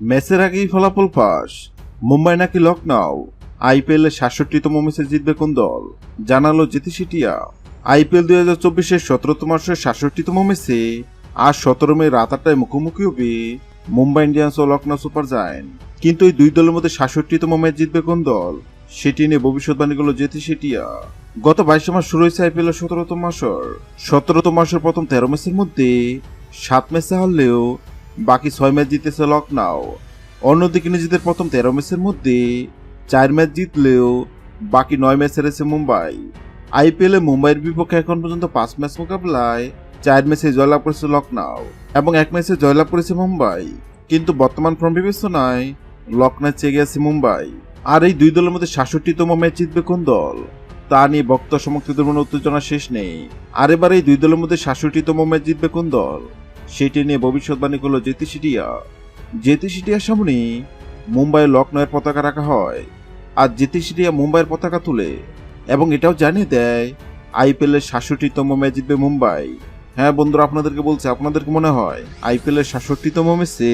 ম্যাচের আগেই ফলাফল ফাঁস। মুম্বাই নাকি লখনৌ আইপিএল এর সাতষট্টিতম ম্যাচে জিতবে কোন দল? জানালো জেতি সিটিয়া আইপিএল দুই হাজার চব্বিশের সতেরোতম মাসের সাতষট্টিতম ম্যাচে আজ সতেরো মে রাত আটটায় মুখোমুখি হবে মুম্বাই ইন্ডিয়ান্স ও লখনৌ সুপার জায়েন্ট। কিন্তু এই দুই দলের মধ্যে সাতষট্টিতম ম্যাচ জিতবে কোন দল? সেটি নিয়ে ভবিষ্যৎবাণীগুলো জেতি সেটিয়া গত বাইশে মাস শুরু হয়েছে আইপিএল সতেরোতম মাসের। সতেরোতম মাসের প্রথম তেরো ম্যাচের মধ্যে সাত ম্যাচে হারলেও বাকি ছয় ম্যাচ জিতেছে লখনৌ অন্যদিকে নিজেদের প্রথম তেরো ম্যাচের মধ্যে চার ম্যাচ জিতলেও বাকি নয় ম্যাচ হেরেছে মুম্বাই। আইপিএল মুম্বাইয়ের বিপক্ষে এখন পর্যন্ত পাঁচ ম্যাচ মোকাবেলায় চার ম্যাচে জয়লাভ করেছে লখনৌ এবং এক ম্যাচে জয়লাভ করেছে মুম্বাই। কিন্তু বর্তমান ফর্ম বিবেচনায় লখনৌ চেয়ে গেছে মুম্বাই। আর এই দুই দলের মধ্যে সাতষট্টিতম ম্যাচ জিতবে কোন দল? তা নিয়ে বক্তা সমর্থকদের মনে উত্তেজনা শেষ নেই। আর এবার এই দুই দলের মধ্যে সাতষট্টিতম ম্যাচ জিতবে কোন দল? সেটি নিয়ে ভবিষ্যৎবাণী করল জেতি সিটিয়ার সামনে মুম্বাই লখনৌয়ের পতাকা রাখা হয়। আর জেতি সিটিয়া মুম্বাইয়ের পতাকা তুলে এবং এটাও জানিয়ে দেয় আইপিএল এর সাতষট্টিতম ম্যাচ জিতবে মুম্বাই। হ্যাঁ বন্ধুরা, আপনাদেরকে বলছে আপনাদেরকে মনে হয়? আইপিএল এর সাতষট্টিতম ম্যাচে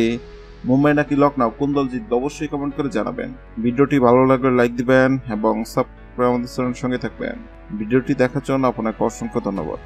মুম্বাই নাকি লখনৌ কোন দল জিতবে? অবশ্যই কমেন্ট করে জানাবেন। ভিডিওটি ভালো লাগলে লাইক দিবেন এবং সাবস্ক্রাইব আমাদের সঙ্গে থাকবেন। ভিডিওটি দেখার জন্য আপনাকে অসংখ্য ধন্যবাদ।